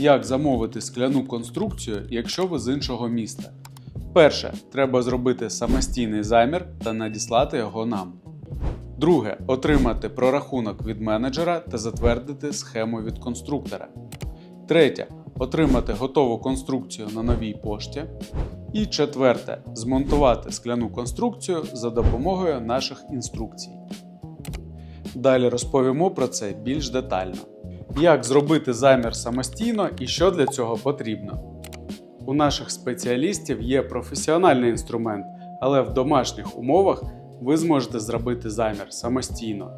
Як замовити скляну конструкцію, якщо ви з іншого міста? Перше, треба зробити самостійний замір та надіслати його нам. Друге, отримати прорахунок від менеджера та затвердити схему від конструктора. Третє, отримати готову конструкцію на новій пошті. І четверте, змонтувати скляну конструкцію за допомогою наших інструкцій. Далі розповімо про це більш детально. Як зробити замір самостійно і що для цього потрібно. У наших спеціалістів є професіональний інструмент, але в домашніх умовах ви зможете зробити замір самостійно.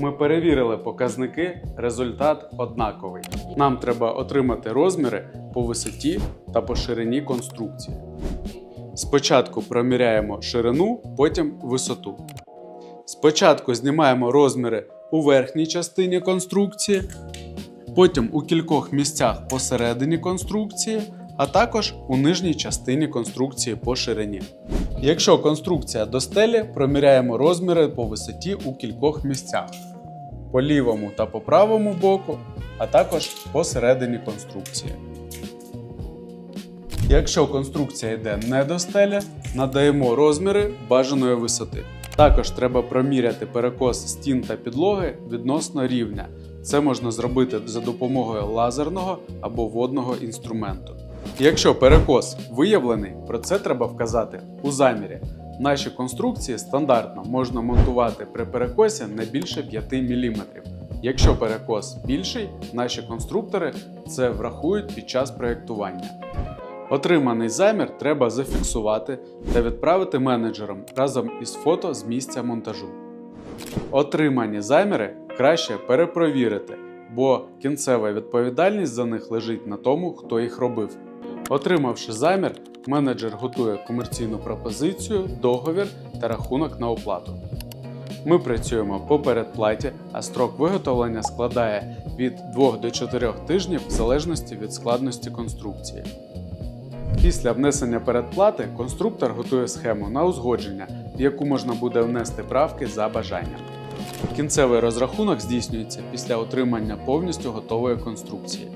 Ми перевірили показники, результат однаковий. Нам треба отримати розміри по висоті та по ширині конструкції. Спочатку проміряємо ширину, потім висоту. Спочатку знімаємо розміри у верхній частині конструкції, потім у кількох місцях посередині конструкції, а також у нижній частині конструкції по ширині. Якщо конструкція до стелі, проміряємо розміри по висоті у кількох місцях по лівому та по правому боку, а також посередині конструкції. Якщо конструкція йде не до стелі, надаємо розміри бажаної висоти. Також треба проміряти перекос стін та підлоги відносно рівня. Це можна зробити за допомогою лазерного або водного інструменту. Якщо перекос виявлений, про це треба вказати у замірі. Наші конструкції стандартно можна монтувати при перекосі не більше 5 мм. Якщо перекос більший, наші конструктори це врахують під час проєктування. Отриманий замір треба зафіксувати та відправити менеджерам разом із фото з місця монтажу. Отримані заміри краще перепровірити, бо кінцева відповідальність за них лежить на тому, хто їх робив. Отримавши замір, менеджер готує комерційну пропозицію, договір та рахунок на оплату. Ми працюємо по передплаті, а строк виготовлення складає від 2 до 4 тижнів в залежності від складності конструкції. Після внесення передплати конструктор готує схему на узгодження, в яку можна буде внести правки за бажанням. Кінцевий розрахунок здійснюється після отримання повністю готової конструкції.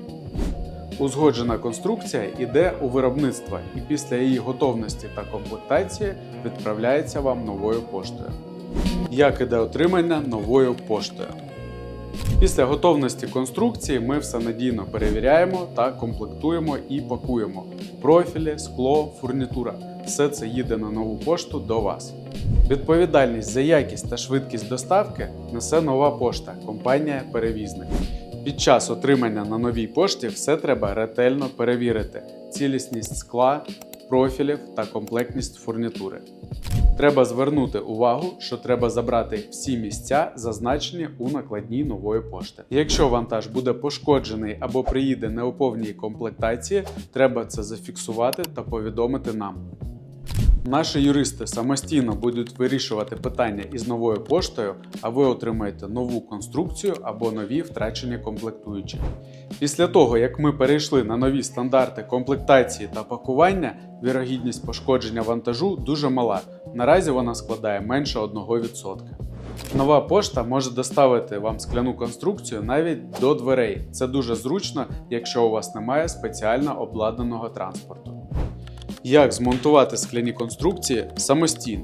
Узгоджена конструкція йде у виробництво і після її готовності та комплектації відправляється вам новою поштою. Як іде отримання новою поштою? Після готовності конструкції ми все надійно перевіряємо та комплектуємо і пакуємо. Профілі, скло, фурнітура все це їде на нову пошту до вас. Відповідальність за якість та швидкість доставки несе нова пошта, компанія перевізник. Під час отримання на новій пошті все треба ретельно перевірити: цілісність скла, профілів та комплектність фурнітури. Треба звернути увагу, що треба забрати всі місця, зазначені у накладній нової пошти. Якщо вантаж буде пошкоджений або приїде не у повній комплектації, треба це зафіксувати та повідомити нам. Наші юристи самостійно будуть вирішувати питання із новою поштою, а ви отримаєте нову конструкцію або нові втрачені комплектуючі. Після того, як ми перейшли на нові стандарти комплектації та пакування, вірогідність пошкодження вантажу дуже мала. Наразі вона складає менше 1%. Нова пошта може доставити вам скляну конструкцію навіть до дверей. Це дуже зручно, якщо у вас немає спеціально обладнаного транспорту. Як змонтувати скляні конструкції самостійно?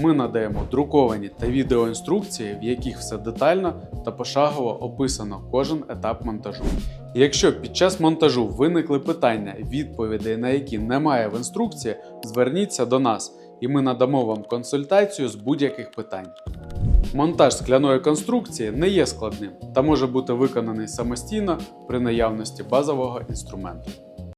Ми надаємо друковані та відеоінструкції, в яких все детально та пошагово описано кожен етап монтажу. Якщо під час монтажу виникли питання, відповідей на які немає в інструкції, зверніться до нас і ми надамо вам консультацію з будь-яких питань. Монтаж скляної конструкції не є складним та може бути виконаний самостійно при наявності базового інструменту.